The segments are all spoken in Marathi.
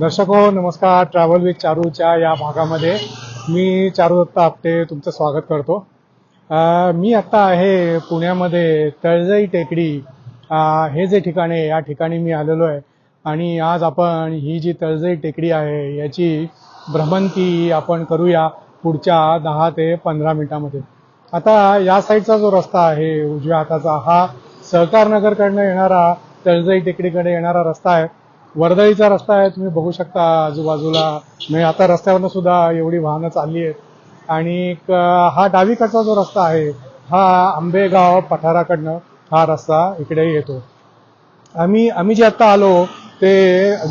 दर्शक हो नमस्कार. ट्रॅव्हल विथ चारूच्या या भागामध्ये मी चारू दत्त आपटे तुमचं स्वागत करतो. मी आत्ता आहे पुण्यामध्ये तळजई टेकडी. हे जे ठिकाण आहे या ठिकाणी मी आलेलो आहे. आणि आज आपण ही जी तळजई टेकडी आहे याची भ्रमंती आपण करूया पुढच्या दहा ते पंधरा मिनिटामध्ये. आता या साईडचा जो रस्ता आहे उजव्या हाताचा हा सहकारनगरकडनं येणारा तळजई टेकडीकडे येणारा रस्ता आहे. वर्दळीचा रस्ता आहे तुम्ही बघू शकता आजूबाजूला. म्हणजे आता रस्त्यावरनं सुद्धा एवढी वाहनं चालली आहेत. आणि हा डावीकडचा जो रस्ता आहे हा आंबेगाव पठाराकडनं हा रस्ता इकडे येतो. आम्ही आम्ही जे आत्ता आलो ते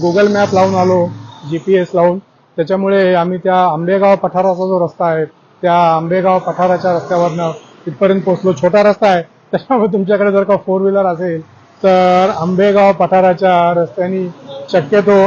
गुगल मॅप लावून आलो जी पी एस लावून. त्याच्यामुळे आम्ही त्या आंबेगाव पठाराचा जो रस्ता आहे त्या आंबेगाव पठाराच्या रस्त्यावरनं तिथपर्यंत पोहोचलो. छोटा रस्ता आहे. त्याच्यामुळे तुमच्याकडे जर का फोर व्हीलर असेल तर आंबेगाव पठाराच्या रस्त्याने शक्यतो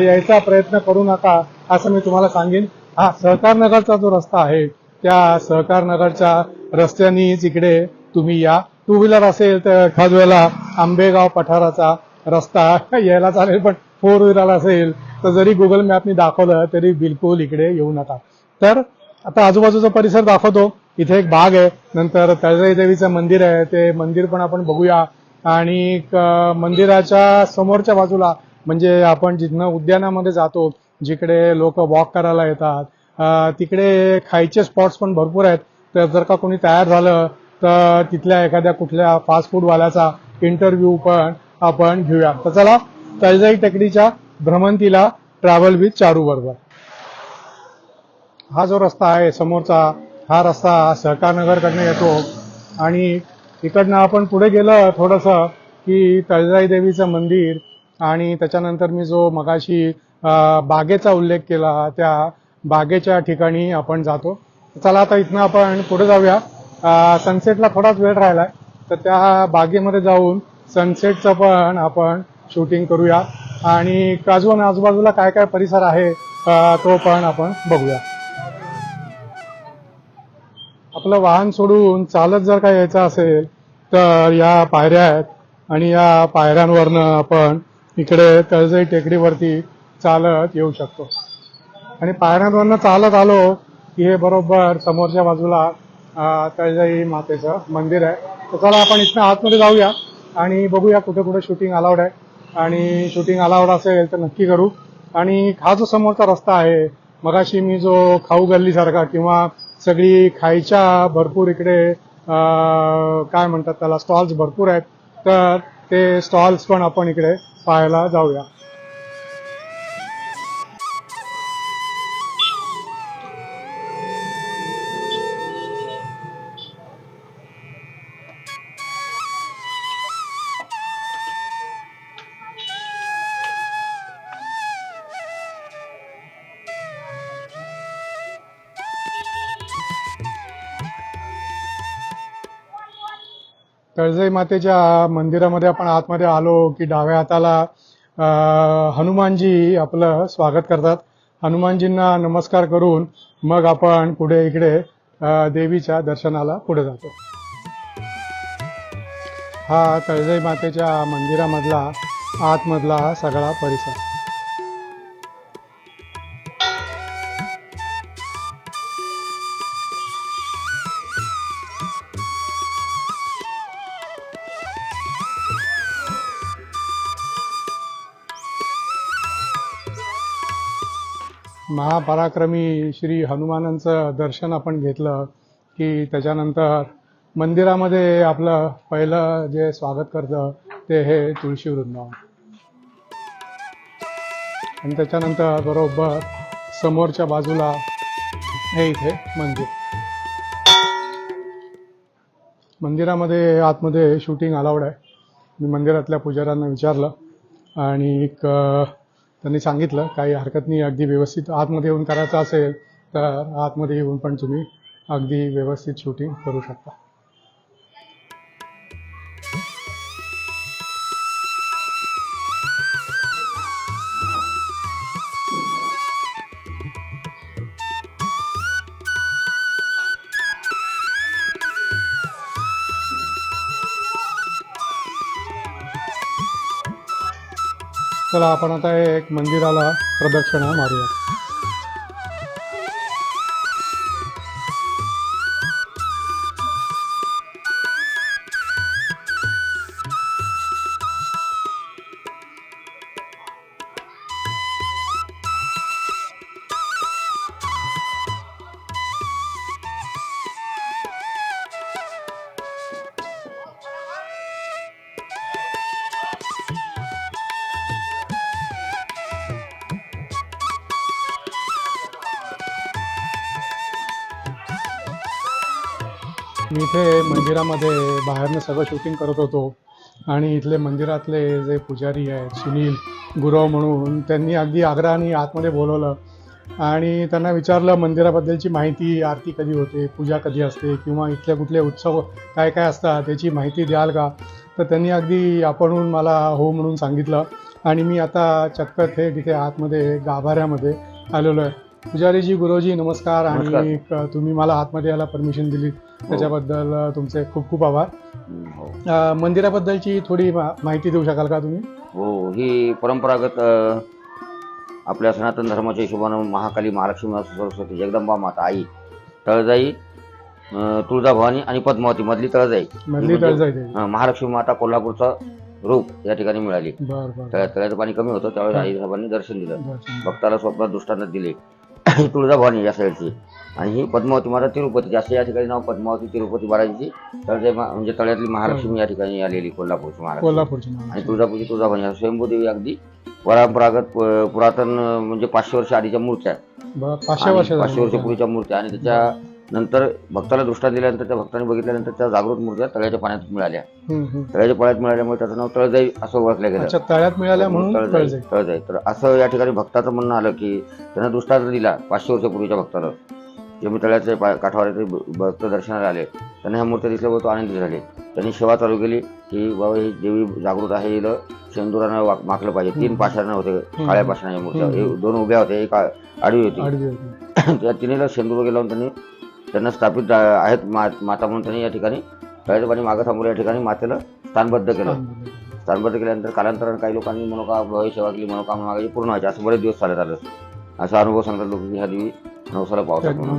यायचा प्रयत्न करू नका असं मी तुम्हाला सांगेन. हा सहकार नगरचा जो रस्ता आहे त्या सहकार नगरच्या रस्त्यानेच इकडे तुम्ही या. टू व्हीलर असेल तर एखाद वेळेला आंबेगाव पठाराचा रस्ता यायला चालेल पण फोर व्हीलर असेल तर जरी गुगल मॅपनी दाखवलं तरी बिलकुल इकडे येऊ नका. तर आता आजूबाजूचा परिसर दाखवतो. इथे एक बाग आहे. नंतर तळजाई देवीचं मंदिर आहे. ते मंदिर पण आपण बघूया. आणि मंदिराच्या समोरच्या बाजूला म्हणजे आपण जिथनं उद्यानामध्ये जातो जिकडे लोक वॉक करायला येतात तिकडे खायचे स्पॉट्स पण भरपूर आहेत. तर जर का कोणी तयार झालं तर तिथल्या एखाद्या कुठल्या फास्ट फूडवाल्याचा इंटरव्ह्यू पण आपण घेऊया. तर चला तळजाई टेकडीच्या भ्रमंतीला ट्रॅव्हल विथ चारू बरोबर. हा जो रस्ता आहे समोरचा हा रस्ता सहकारनगरकडनं येतो. आणि इकडनं आपण पुढे गेलं थोडंसं की तळजाई देवीचं मंदिर आणि त्याच्यानंतर मी जो मगाशी बागेचा उल्लेख केला त्या बागेच्या ठिकाणी आपण जातो. चला आता इथनं आपण पुढे जाऊया. सनसेटला थोडाच वेळ राहिलाय. तर त्या बागेमध्ये जाऊन सनसेटचं पण आपण शूटिंग करूया. आणि काजून आजूबाजूला काय काय परिसर आहे तो पण आपण बघूया. आपलं वाहन सोडून चालत जर का यायचं असेल तर या पायऱ्या आहेत आणि या पायऱ्यांवरनं आपण इकडे तळजई टेकडीवरती चालत येऊ शकतो. आणि पायऱ्यांवरनं चालत आलो की हे बरोबर समोरच्या बाजूला तळजाई मातेचं मंदिर आहे. तर चला आपण इथनं आतमध्ये जाऊया. आणि बघूया कुठे कुठे शूटिंग अलाउड आहे. आणि शूटिंग अलाउड असेल तर नक्की करू. आणि हा जो समोरचा रस्ता आहे मगाशी मी जो खाऊ गल्लीसारखा किंवा सगळी खायच्या भरपूर इकडे काय म्हणतात त्याला स्टॉल्स भरपूर आहेत तर ते स्टॉल्स पण आपण इकडे पाहायला जाऊया. काळजाई मातेच्या मंदिरामध्ये आपण आतमध्ये आलो की डाव्या हाताला हनुमानजी आपलं स्वागत करतात. हनुमानजींना नमस्कार करून मग आपण पुढे इकडे देवीच्या दर्शनाला पुढे जातो. हा तळजाई मातेच्या मंदिरामधला आतमधला सगळा परिसर. महापराक्रमी श्री हनुमानांचं दर्शन आपण घेतलं की त्याच्यानंतर मंदिरामध्ये आपलं पहिलं जे स्वागत करतं ते हे तुळशी वृंदावन आणि त्याच्यानंतर बरोबर समोरच्या बाजूला हे इथे मंदिर. मंदिरामध्ये आतमध्ये शूटिंग अलाउड आहे. मी मंदिरातल्या पुजाऱ्यांना विचारलं आणि एक त्यांनी सांगितलं काही हरकत नाही अगदी व्यवस्थित आतमध्ये येऊन करायचं असेल तर आतमध्ये येऊन पण तुम्ही अगदी व्यवस्थित शूटिंग करू शकता. चला आपण आता एक मंदिराला प्रदक्षिणा मारूया मंदिरामध्ये बाहेरनं सगळं शूटिंग करत होतो. आणि इथले मंदिरातले जे पुजारी आहेत सुनील गुरव म्हणून त्यांनी अगदी आग्रहाने आतमध्ये बोलवलं. आणि त्यांना विचारलं मंदिराबद्दलची माहिती आरती कधी होते पूजा कधी असते किंवा इथले कुठले उत्सव काय काय असतात त्याची माहिती द्याल का? तर त्यांनी अगदी आपणहून मला हो म्हणून सांगितलं. आणि मी आता चक्क हे तिथे आतमध्ये गाभाऱ्यामध्ये आलेलो आहे. पुजारीजी गुरुजी नमस्कार आणि तुम्ही मला आतमध्ये यायला परमिशन दिली. त्याच्याबद्दल अ, तुमचे खूप खूप आभार. हो. मंदिराबद्दलची थोडी माहिती देऊ शकाल का तुम्ही? हो ही परंपरागत आपल्या सनातन धर्माच्या हिशोबानं महाकाली महालक्ष्मी सरस्वती जगदंबा माता आई तळजाई तुळजाभवानी आणि पद्मावती मधली तळजाई. मधली म्हणजे- तळजाई महालक्ष्मी माता कोल्हापूरचं रूप या ठिकाणी मिळाली. तळ्याचं पाणी कमी होतं त्यावेळेस आई साहेबांनी दर्शन दिलं. भक्ताला स्वप्नात दृष्टांत दिले. ही तुळजाभवानी या साईडची आणि ही पद्मावती माता तिरुपती जास्त या ठिकाणी नाव पद्मावती तिरुपती बालाजीची. तळजाई मा- म्हणजे तळ्यातली महालक्ष्मी या ठिकाणी आलेली कोल्हापूरची महालक्ष्मी. कोल्हापूरची आणि तुळजापूरची तुळजाभवानी ह्या स्वयंभूदेवी अगदी परंपरागत प- पुरातन म्हणजे पाचशे वर्ष आधीच्या मूर्त्या आहेत. ब- पाचशे आणि वर्ष. पाचशे वर्षपूर्वीच्या मूर्त्या. आणि त्याच्या नंतर भक्ताला दृष्टांत दिल्यानंतर त्या भक्तांनी बघितल्यानंतर त्या जागृत मूर्त्या तळ्याच्या पाण्यात मिळाल्या. तळ्याच्या पाण्यात मिळाल्यामुळे त्याचं नाव तळजाई असं ओळखलं गेलं. तळ्यात मिळाल्या म्हणून तळजाई तळजाई. तर असं या ठिकाणी भक्ताचं म्हणणं आलं की त्यानं दृष्टांत दिला पाचशे वर्षापूर्वीच्या भक्ताला जे मी तळ्याच्या पा- काठावर भक्त दर्शनाला आले त्यांना ह्या मूर्त्या दिसल्यावर तो आनंदित झाले. त्यांनी सेवा चालू केली की बाबा ही देवी जागृत आहे हिला शेंदुरानं वाक- माखलं पाहिजे. तीन पाषाणं होते काळ्या पाषाणाच्या मूर्त्या. दोन उभ्या होत्या एक आडवी होती. त्या तिन्हीला शेंदूर लावून त्यांनी त्यांना स्थापित आहेत मा- माता म्हणून त्यांनी या ठिकाणी पाणी मागं थांबवलं या ठिकाणी मातेला स्थानबद्ध केलं. स्थानबद्ध केल्यानंतर कालांतराने काही लोकांनी मनोकामना सेवा केली मनोकामना मागायची पूर्ण व्हायची. असं बरेच दिवस चालत आलं. असा अनुभव सांगतात लोक ह्या देवी नवसाला पावतात म्हणून.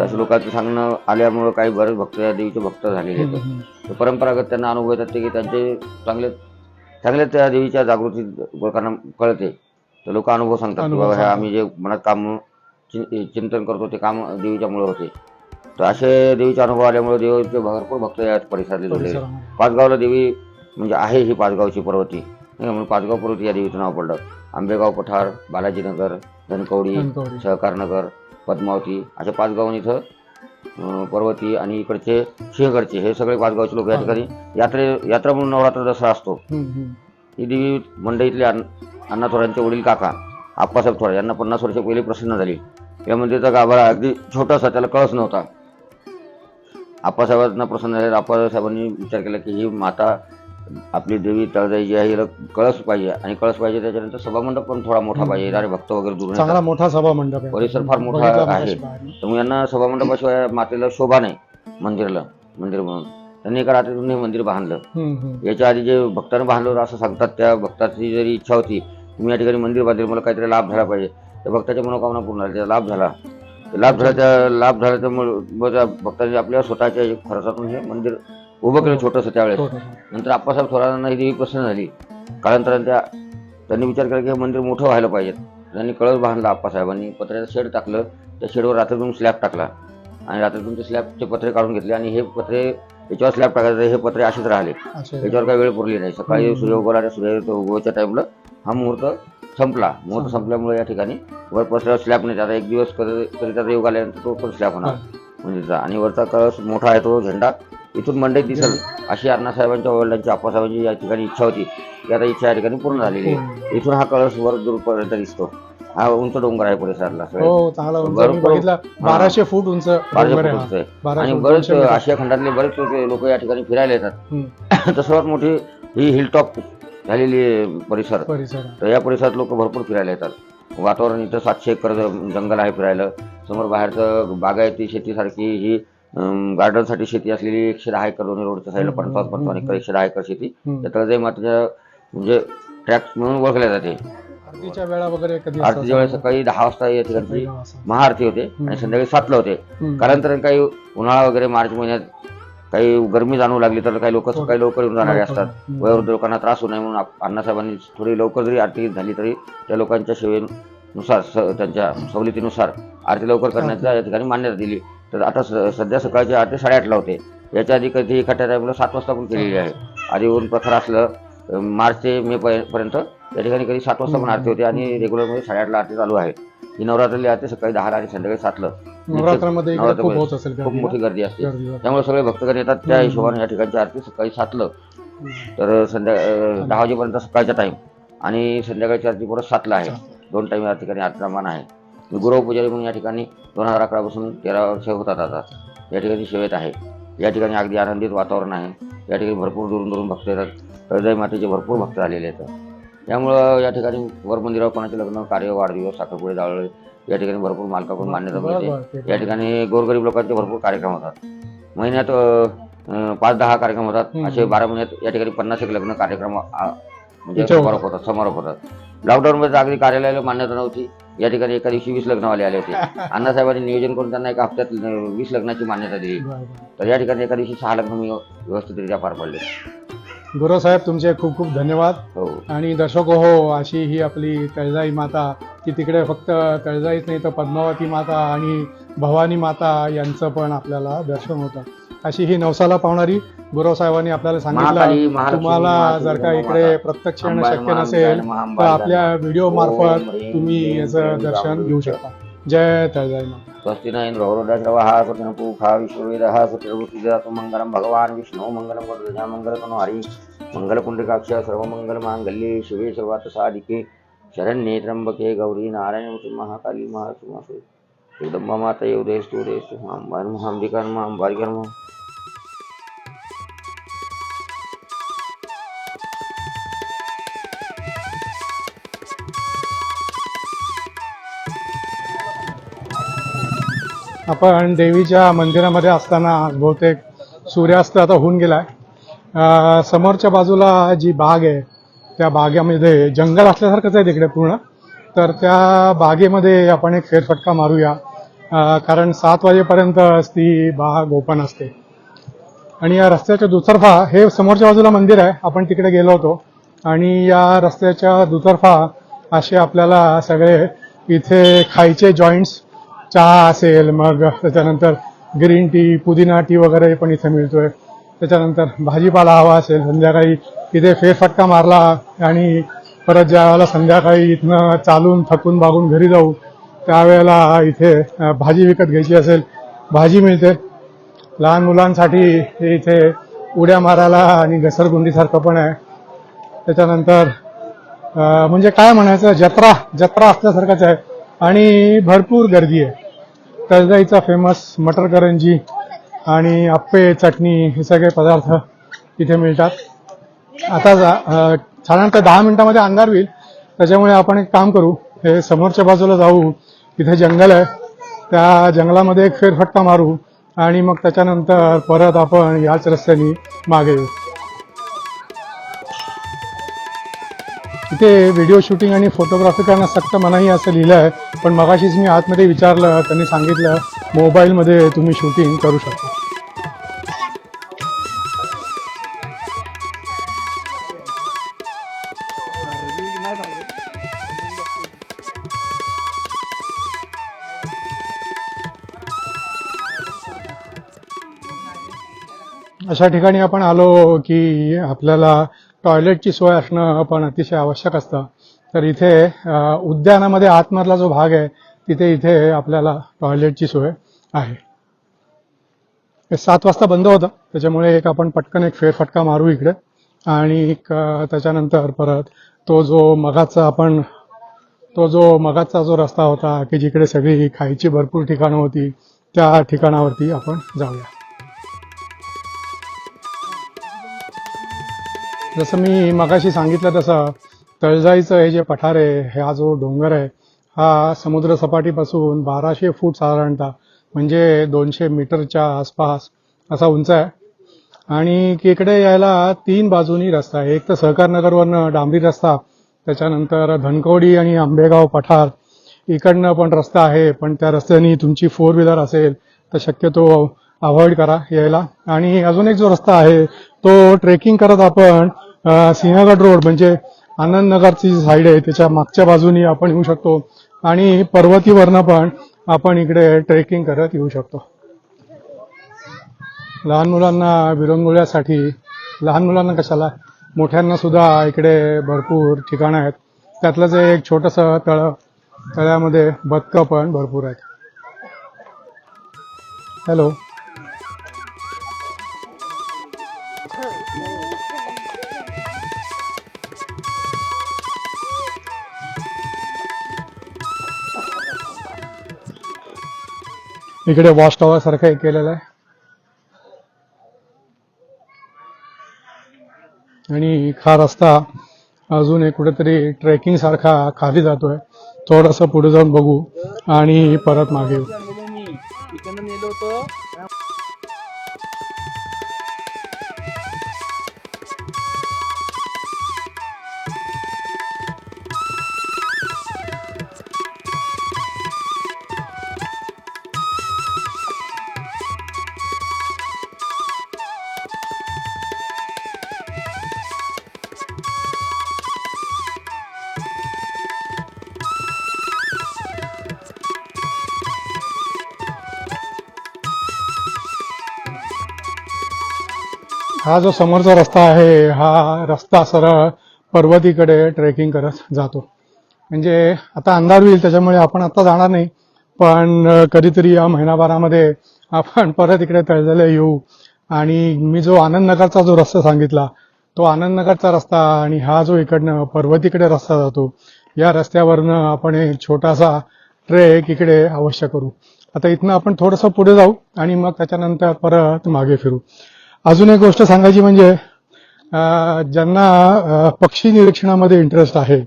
असं लोकांचं सांगणं आल्यामुळे काही बरेच भक्त या देवीचे भक्त झालेले आहेत. परंपरागत त्यांना अनुभव येतात ते की त्यांचे चांगले चांगले त्या देवीच्या जागृती लोकांना कळते. तर लोक अनुभव सांगतात की बाबा हे सांगतात. आम्ही जे मनात काम चि- चिंतन करतो ते काम देवीच्या मुळे होते तर असे देवीचे अनुभव आल्यामुळे देवीचे भरपूर भक्त या परिसरातले परिसरामध्ये. पाचगावला देवी म्हणजे आहे ही पाचगावची पर्वती? म्हणून पाचगाव पर्वती या देवीचं नाव पडलं आंबेगाव पठार बालाजीनगर धनकवडी. सहकारनगर पद्मावती अशा पाच गावांनी इथं पर्वती आणि इकडचे सिंहगडचे हे सगळे पाच गावचे लोक या ठिकाणी यात्रे यात्रा म्हणून नवरात्र दसरा असतो. ही देवी मंडईतले अण्- अण्णा थोरांचे वडील काका आप्पासाहेब थोरात यांना पन्नास वर्ष पहिले प्रसन्न झाली या मंदिराचा गाभारा अगदी छोटासा त्याला कळस नव्हता. आप्पासाहेबांना प्रसन्न झाले. आप्पासाहेबांनी विचार केला की ही माता आपली देवी तळजाई जी आहे हिला कळस पाहिजे. आणि कळस पाहिजे त्याच्यानंतर सभामंडप पण थोडा मोठा पाहिजे. येणारे भक्त वगैरे दूर चांगला मोठा सभा मंडप आहे. परिसर फार मोठा बघितला आहे. मगाशी बाहेर. त्यामुळे यांना सभामंडपाशिवाय मातेला शोभा नाही मंदिराला मंदिर म्हणून. त्यांनी एका रात्रीतून हे मंदिर बांधलं. हम्म, हम्म. याच्या आधी जे भक्तांनी बांधलं होतं असं सांगतात त्या भक्ताची जरी इच्छा होती मी या ठिकाणी मंदिर बांधेल मला काहीतरी लाभ झाला पाहिजे. त्या भक्ताच्या मनोकामना पूर्ण झाल्या त्याचा लाभ झाला लाभ झाला त्या लाभ झाला त्यामुळे भक्तांनी आपल्या स्वतःच्या खर्चातून हे मंदिर उभं केलं छोटंसं त्यावेळेस छोटं. नंतर आप्पासाहेब थोरांना ही देवी प्रसन्न झाली कालांतराने त्या त्यांनी विचार केला की हे मंदिर मोठं व्हायला पाहिजे त्यांनी कळस बांधला आप्पासाहेबांनी पत्र्याचं शेड टाकलं त्या शेडवर रात्रीतून स्लॅब टाकला आणि रात्रीतून ते स्लॅबचे पत्रे काढून घेतले आणि हे पत्रे याच्यावर स्लॅब टाकायचे हे पत्रे असेच राहिले. याच्यावर काही वेळ पुरली नाही सकाळी. सूर्य उगवला सूर्य उगवायच्या टाईमला हा मुहूर्त संपला. संपला. संपल्यामुळे या ठिकाणी वर पसऱ्यावर स्लॅब नाही. आता एक दिवस त्याचा योग आल्यानंतर तो पण स्लॅब होणार. मंदिरचा आणि वरचा कळस मोठा आहे तो झेंडा. इथून मंडईत दिसेल. अशी अण्णासाहेबांच्या वडिलांची आप्पासाहेबांची या ठिकाणी इच्छा होती. ती आता इच्छा या ठिकाणी पूर्ण झालेली आहे. इथून हा कळस वर दूरपर्यंत दिसतो. हा उंच डोंगर आहे परिसरातला हो चांगला बाराशे फूट उंच आहे हा. आणि बरेच. आशिया खंडातले बरेच लोक या ठिकाणी फिरायला येतात. तर सर्वात मोठी ही हिलटॉप झालेली परिसर परिसर तर या परिसरात लोक भरपूर फिरायला येतात वातावरण इथं सातशे एकर ज- जंगल आहे फिरायला समोर बाहेरचं बागायती शेतीसारखी ही गार्डनसाठी शेती असलेली एकशे दहा एकर दोन्ही रोडच्या साईडला पंचावन्न पंचावन्न एकर एकशे दहा एकर शेती हम्म. त्या तळजाई मातेच्या म्हणजे ट्रॅक म्हणून ओळखले जाते आरतीच्या वेळा वगैरे? आरतीच्या वेळेस सकाळी दहा वाजता या वाजता. महाआरती होते आणि संध्याकाळी सातला होते हम्म. कालांतराने काही उन्हाळा वगैरे मार्च महिन्यात काही गरमी जाणवू लागली तर काही लोक सकाळी लवकर येऊन जाणारे असतात. वयोवृद्ध लोकांना त्रास होऊ नये म्हणून अण्णासाहेबांनी थोडी लवकर जरी आरती झाली तरी त्या लोकांच्या सेवेनुसार स- त्यांच्या सवलतीनुसार आरती लवकर करण्याचा या ठिकाणी मान्यता दिली. तर आता स- सध्या सकाळची आरती साडेआठला होते. याच्या आधी कधी एखाद्या टायमाला सात वाजता पण केलेली आहे. आधी ऊन प्रखर असलं मार्च ते मे पर्य- पर्यंत या ठिकाणी कधी सात वाजता पण आरती होते आणि रेग्युलरमध्ये साडेआठला आरती चालू आहे. ही नवरात्रातली आरती सकाळी दहाला आणि संध्याकाळी सातला. नवरात्रामध्ये इकडे खूप नवरात्रामध्ये होत असेल खूप मोठी? गर्दी असते. त्यामुळे सगळे भक्तगण येतात. त्या हिशोबाने या ठिकाणची आरती सकाळी सातलं तर संध्या अं, दहा वाजेपर्यंत सकाळचा टाइम आणि संध्याकाळची आरती परत सातला आहे. दोन टाइम या ठिकाणी आरतीचा मान आहे. मी गुरव पुजारी म्हणून या ठिकाणी दोन हजार अकरापासून तेरा वर्ष होतात आता. या ठिकाणी सेवेत आहे. या ठिकाणी अगदी आनंदित वातावरण आहे. या ठिकाणी भरपूर दुरून दुरून भक्त येतात. तळजाई मातेचे भरपूर भक्त आलेले आहेत. त्यामुळं या ठिकाणी वर मंदिरावर कोणाचे लग्न कार्य वाढदिवस साखरपुडे जावळे या ठिकाणी भरपूर मालकाकडून मान्यता मिळते. या ठिकाणी गोरगरीब लोकांचे भरपूर कार्यक्रम होतात. महिन्यात पाच दहा कार्यक्रम होतात. असे बारा महिन्यात या ठिकाणी पन्नास एक लग्न कार्यक्रम म्हणजे. समारोप होतात. समारोप होतात. लॉकडाऊन मध्ये अगदी कार्यालयाला मान्यता नव्हती. या ठिकाणी एका दिवशी वीस लग्नवाले आले होते. अण्णासाहेबांनी नियोजन करून त्यांना एका हप्त्यात वीस लग्नाची मान्यता दिली. तर या ठिकाणी एका दिवशी सहा लग्न मी व्यवस्थितरित्या पार पडले. गुरु साहेब तुमचे खूप खूप धन्यवाद. हो. आणि दर्शक हो अशी ही आपली तळजाई माता की तिकडे फक्त तळजाईच नाही तर पद्मावती माता आणि भवानी माता यांचं पण आपल्याला दर्शन होतं. अशी ही नवसाला पावणारी गुरु साहेबांनी आपल्याला सांगितलं. तुम्हाला जर का. इकडे प्रत्यक्ष येणं शक्य नसेल तर आपल्या व्हिडिओ मार्फत ओम ह्रीं तुम्ही याचं दर्शन घेऊ शकता. जय तळजाई माता स्वस्ति न इंद्र विश्ववेदः मङ्गलं भगवान् विष्णो मङ्गलं वरदजा हरि मङ्गलपुण्डरीकाक्ष सर्वमङ्गलमाङ्गल्ये शिवे सर्वार्थसाधिके शरण्ये त्र्यम्बके गौरी नारायण महाकाली महासुमासु जगदम्बा माता उदयस्तु उदयस्तु मां महांबिका मां आपण देवीच्या मंदिरामध्ये असताना बहुतेक सूर्यास्त आता होऊन गेला आहे समोरच्या बाजूला जी बाग आहे त्या बागेमध्ये जंगल असल्यासारखंच आहे तिकडे पूर्ण. तर त्या बागेमध्ये आपण एक फेरफटका मारूया. कारण सात वाजेपर्यंत ती बाग ओपन असते. आणि या रस्त्याच्या दुतर्फा हे समोरच्या बाजूला मंदिर आहे आपण तिकडे गेलो होतो. आणि या रस्त्याच्या दुतर्फा असे आपल्याला सगळे इथे खायचे जॉईंट्स चहा असेल मग त्याच्यानंतर ग्रीन टी पुदिना टी वगैरे पण इथे मिळतोय. त्याच्यानंतर भाजीपाला हवा असेल संध्याकाळी इथे फेरफटका मारला आणि परत ज्या वेळेला संध्याकाळी इथनं चालून थकून बागून घरी जाऊ त्यावेळेला इथे भाजी विकत घ्यायची असेल भाजी मिळते. लहान मुलांसाठी इथे उड्या मारायला आणि घसरगुंडीसारखं पण आहे. त्याच्यानंतर म्हणजे काय म्हणायचं जत्रा जत्रा असल्यासारखंच आहे. आणि भरपूर गर्दी आहे. तळजाईचा फेमस मटर करंजी आणि आप्पे चटणी हे सगळे पदार्थ इथे मिळतात. आता जा- साधारणतः दहा मिनिटामध्ये अंधार होईल. त्याच्यामुळे आपण एक काम करू. हे समोरच्या बाजूला जाऊ. इथे जंगल आहे. त्या जंगलामध्ये एक फेरफटका मारू आणि मग त्याच्यानंतर परत आपण याच रस्त्याने मागे येऊ. इथे व्हिडिओ शूटिंग आणि फोटोग्राफी करणं सक्त मनाही असं लिहिलं आहे. पण मगाशीच मी आतमध्ये विचारलं त्यांनी सांगितलं मोबाईलमध्ये तुम्ही शूटिंग करू शकता. अशा ठिकाणी आपण आलो की आपल्याला टॉयलेटची सोय असणं पण अतिशय आवश्यक असतं. तर इथे उद्यानामध्ये आतमधला जो भाग आहे तिथे इथे आपल्याला टॉयलेटची सोय आहे. सात वाजता बंद होतं. त्याच्यामुळे एक आपण पटकन एक फेरफटका मारू इकडे. आणि त्याच्यानंतर परत तो जो मगाचा आपण तो जो मगाचा जो रस्ता होता की जिकडे सगळी खायची भरपूर ठिकाणं होती त्या ठिकाणावरती आपण जाऊया. जसं मी मगाशी सांगितलं तसं तळजाईचं हे जे पठार आहे हा जो डोंगर आहे हा समुद्र सपाटीपासून बाराशे फूट साधारणतः म्हणजे दोनशे मीटरच्या आसपास असा उंच आहे. आणि इकडे यायला तीन बाजूनी रस्ता आहे. एक तर सहकारनगरवरनं डांबरी रस्ता त्याच्यानंतर धनकवडी आणि आंबेगाव पठार. इकडनं पण रस्ता आहे पण त्या रस्त्याने तुमची फोर व्हीलर असेल तर शक्यतो अवॉइड करा यायला. आणि अजून एक जो रस्ता आहे तो ट्रेकिंग करत आपण सिंहगड रोड म्हणजे आनंदनगरची जी साईड आहे त्याच्या मागच्या बाजूनी आपण येऊ शकतो. आणि पर्वतीवरनं पण आपण इकडे ट्रेकिंग करत येऊ शकतो. लहान मुलांना विरंगुळ्यासाठी लहान मुलांना कशाला? मोठ्यांना सुद्धा इकडे भरपूर ठिकाणं आहेत. त्यातलंच एक छोटंसं तळ तळ्यामध्ये बदकं पण भरपूर आहेत. हॅलो इकडे वॉच टॉवर सारखं एक केलेलं आहे. आणि हा रस्ता अजून एक कुठेतरी ट्रेकिंग सारखा खाली जातोय. थोडस पुढे जाऊन बघू आणि परत मागे येऊ. हा जो समोरचा रस्ता आहे हा रस्ता सरळ पर्वतीकडे ट्रेकिंग करत जातो. म्हणजे आता अंधार होईल त्याच्यामुळे आपण आता जाणार नाही पण कधीतरी या महिनाभरामध्ये आपण परत इकडे तळजले येऊ. आणि मी जो आनंदनगरचा जो रस्ता सांगितला तो आनंदनगरचा रस्ता आणि हा जो इकडनं पर्वतीकडे रस्ता जातो या रस्त्यावरनं आपण एक छोटासा ट्रेक इकडे अवश्य करू. आता इथनं आपण थोडंसं पुढे जाऊ आणि मग त्याच्यानंतर परत मागे फिरू. अजून एक गोष्ट सांगायची म्हणजे ज्यांना पक्षी निरीक्षणामध्ये इंटरेस्ट आहे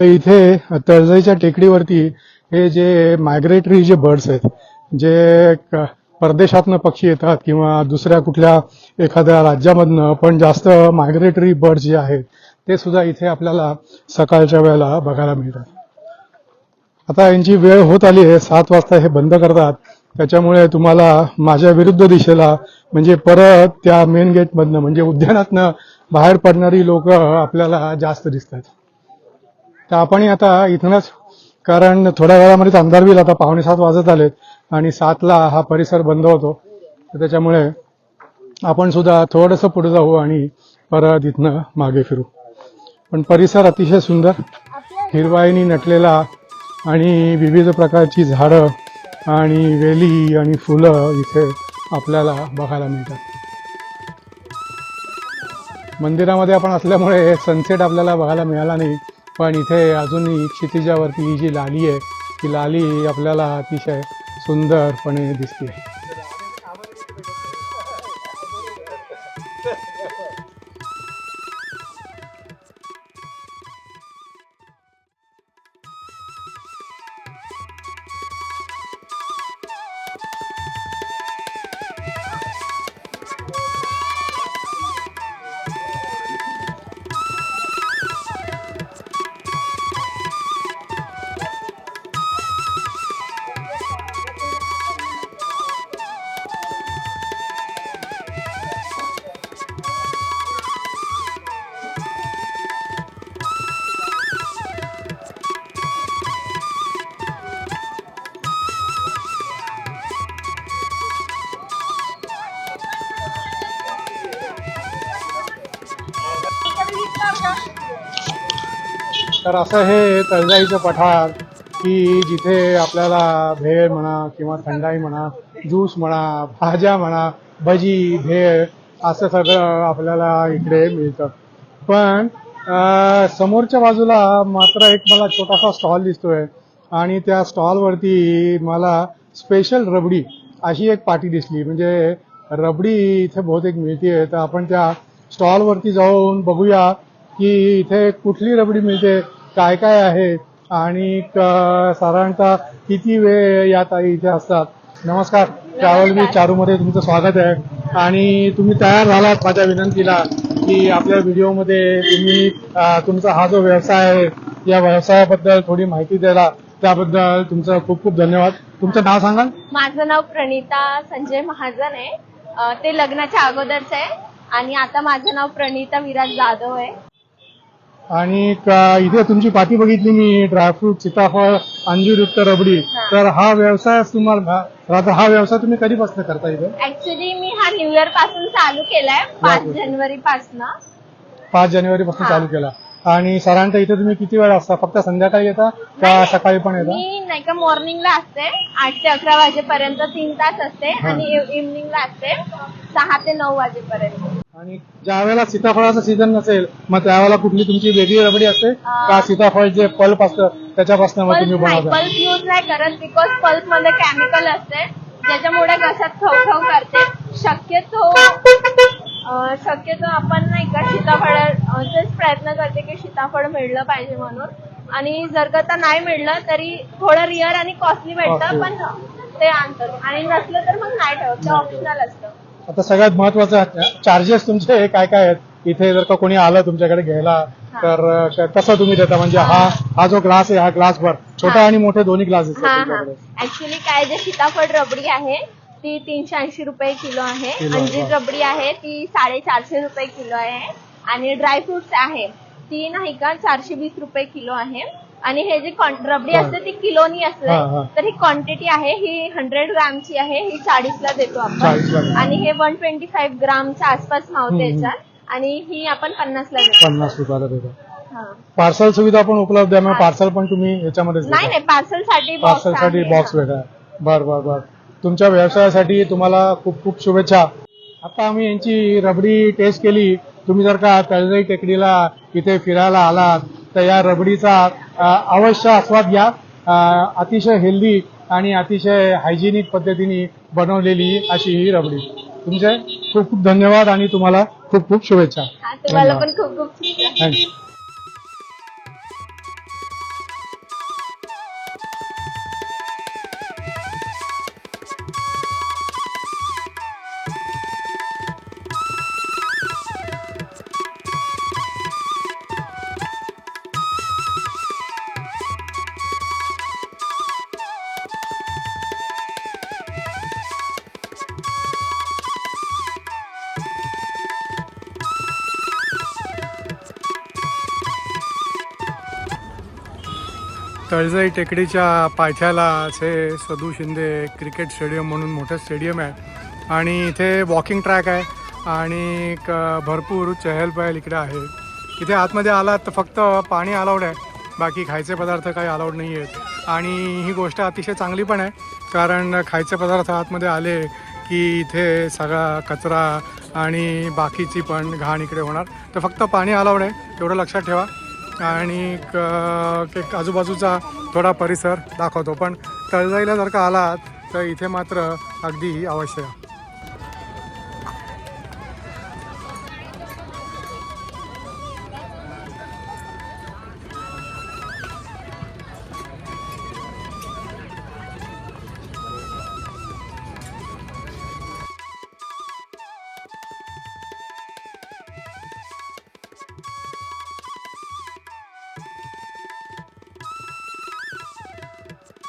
तर इथे तळजाईच्या टेकडीवरती हे जे मायग्रेटरी जे बर्ड्स आहेत जे क- परदेशातनं पक्षी येतात किंवा दुसऱ्या कुठल्या एखाद्या राज्यामधनं पण जास्त मायग्रेटरी बर्ड्स जे आहेत ते सुद्धा इथे आपल्याला सकाळच्या वेळेला बघायला मिळतात. आता यांची वेळ होत आली आहे सात वाजता हे बंद करतात. त्याच्यामुळे तुम्हाला माझ्या विरुद्ध दिशेला म्हणजे परत त्या मेन गेटमधनं म्हणजे उद्यानातनं बाहेर पडणारी लोक आपल्याला जास्त दिसतात. तर आपणही आता इथूनच कारण थोड्या वेळामध्येच अंधार होईल आता पावणे सात वाजत आलेत आणि सातला हा परिसर बंद होतो. तर त्याच्यामुळे आपण सुद्धा थोडंसं पुढे जाऊ आणि परत इथनं मागे फिरू. पण परिसर अतिशय सुंदर हिरवाईनी नटलेला आणि विविध प्रकारची झाडं आणि वेली आणि फुलं इथे आपल्याला बघायला मिळतात. मंदिरामध्ये आपण असल्यामुळे सनसेट आपल्याला बघायला मिळाला नाही पण इथे अजूनही क्षितिजावरती ही जी लाली आहे ती लाली आपल्याला अतिशय सुंदरपणे दिसते. तर असं हे तळजाईचं पठार की जिथे आपल्याला भेळ म्हणा किंवा थंडाई म्हणा ज्यूस म्हणा भाज्या म्हणा भजी भेळ असं सगळं आपल्याला इकडे मिळतं. पण समोरच्या बाजूला मात्र एक मला छोटासा स्टॉल दिसतोय आणि त्या स्टॉलवरती मला स्पेशल रबडी अशी एक पाटी दिसली. म्हणजे रबडी इथे बहुतेक मिळते तर आपण त्या स्टॉलवरती जाऊन बघूया की इथे कुठली रबडी मिळते. काय काय आहे आणि साधारणतः किती वेळ या ताई इथे असतात? नमस्कार. ट्रॅव्हल विथ चारूमध्ये तुमचं स्वागत आहे. आणि तुम्ही तयार झालात माझ्या विनंतीला की आपल्या व्हिडिओमध्ये तुम्ही तुमचा हा जो व्यवसाय आहे या व्यवसायाबद्दल थोडी माहिती द्यायला त्याबद्दल तुमचं खूप खूप धन्यवाद. तुमचं नाव सांगाल? माझं नाव प्रणिता संजय महाजन आहे. ते लग्नाच्या अगोदरच आहे. आणि आता माझं नाव प्रणिता विराज जाधव आहे. आणि क- इथे तुमची पाठी बघितली मी ड्रायफ्रूट सीताफळ अंजीरयुक्त रबडी. तर हा व्यवसाय तुम्हाला आता हा व्यवसाय तुम्ही कधीपासून करता इथे ऍक्च्युली मी हा न्यू इयरपासून चालू केलाय पाच. जानेवारी पासून पाच जानेवारी पासून. चालू केला आणि साधारणतः इथे तुम्ही किती वेळ असता? फक्त संध्याकाळी येता का सकाळी पण येता? मी नाही का मॉर्निंगला असते. आठ ते अकरा वाजेपर्यंत तीन तास असते. आणि इव्हनिंगला असते सहा ते नऊ वाजेपर्यंत. आणि ज्या वेळेला सीताफळाचा सीझन नसेल मग त्यावेळेला कुठली तुमची वेगळी रबडी असते. का सीताफळ जे पल्प असतं त्याच्यापासून मग तुम्ही पल्प नाही बनवता पल्प यूज नाही करत बिकॉज पल्पमध्ये केमिकल असते. ज्याच्यामुळे घशात खवखव करते. शक्यतो शक्यतो आपण नाही का सीताफळाचेच प्रयत्न करते की सीताफळ मिळलं पाहिजे म्हणून. आणि जर का आता नाही मिळलं तरी थोडं रिअर आणि कॉस्टली भेटतं. पण ते आणतो. आणि नसलं तर मग नाही ठेवत ते ऑप्शनल असतं. आता सगळ्यात महत्वाचं चार्जेस तुमचे काय काय आहेत? इथे जर का कोणी आलं तुमच्याकडे घ्यायला. तर कसं तुम्ही देता? म्हणजे हा हा. जो ग्लास आहे हा ग्लास भर छोटा. आणि मोठे दोन्ही ग्लास ऍक्च्युली काय जे सीताफळ रबडी आहे ती तीनशे ऐंशी रुपये किलो आहे किलो, अंजीर हा. रबडी आहे ती साडेचारशे रुपये किलो आहे आणि ड्रायफ्रुट्स आहे ती नाही का चारशे वीस रुपये किलो आहे आणि हे जे रबडी हा. असते ती किलोनी हा, असते. तर ही क्वांटिटी आहे ही हंड्रेड ग्रामची आहे ही चाळीसला देतो 40 ला आपण देतो. आणि हे वन ट्वेंटी फाईव्ह ग्रामच्या आसपास मावते हम्म. याच्यात आणि ही आपण पन्नासला देतो पन्नास रुपयाला देतो हा. पार्सल सुविधा पण उपलब्ध आहे हा. पार्सल पण तुम्ही याच्यामध्येच नाही देता नाही पार्सलसाठी box पार्सलसाठी आहे. बॉक्स वेगळा आहे. बर बर बर तुमच्या व्यवसायासाठी तुम्हाला खूप खूप शुभेच्छा. आता आम्ही यांची रबडी टेस्ट केली. तुम्ही जर का तळजाई टेकडीला इथे फिरायला आलात तर या रबडीचा अवश्य आस्वाद घ्या. अतिशय हेल्दी आणि अतिशय हायजेनिक पद्धतीने बनवलेली अशी ही रबडी. तुमचे खूप खूप धन्यवाद आणि तुम्हाला खूप खूप शुभेच्छा. तुम्हाला. पण खूप खूप शुभेच्छा. थँक्यू तळजाई टेकडीच्या पायथ्याला असे सदू शिंदे क्रिकेट स्टेडियम म्हणून मोठं स्टेडियम आहे. आणि इथे वॉकिंग ट्रॅक आहे. आणि क भरपूर चहल पहल इकडे आहे. इथे आतमध्ये आलात तर फक्त पाणी अलाउड आहे. बाकी खायचे पदार्थ काही अलाउड नाही आहेत. आणि ही गोष्ट अतिशय चांगली पण आहे. कारण खायचे पदार्थ आतमध्ये आले की इथे सगळा कचरा आणि बाकीची पण घाण इकडे होणार. तर फक्त पाणी अलाउड आहे. तेवढं लक्षात ठेवा. आणि क- एक आजूबाजूचा थोडा परिसर दाखवतो. पण तळजाईला जर का आलात तर इथे मात्र अगदी अवश्य.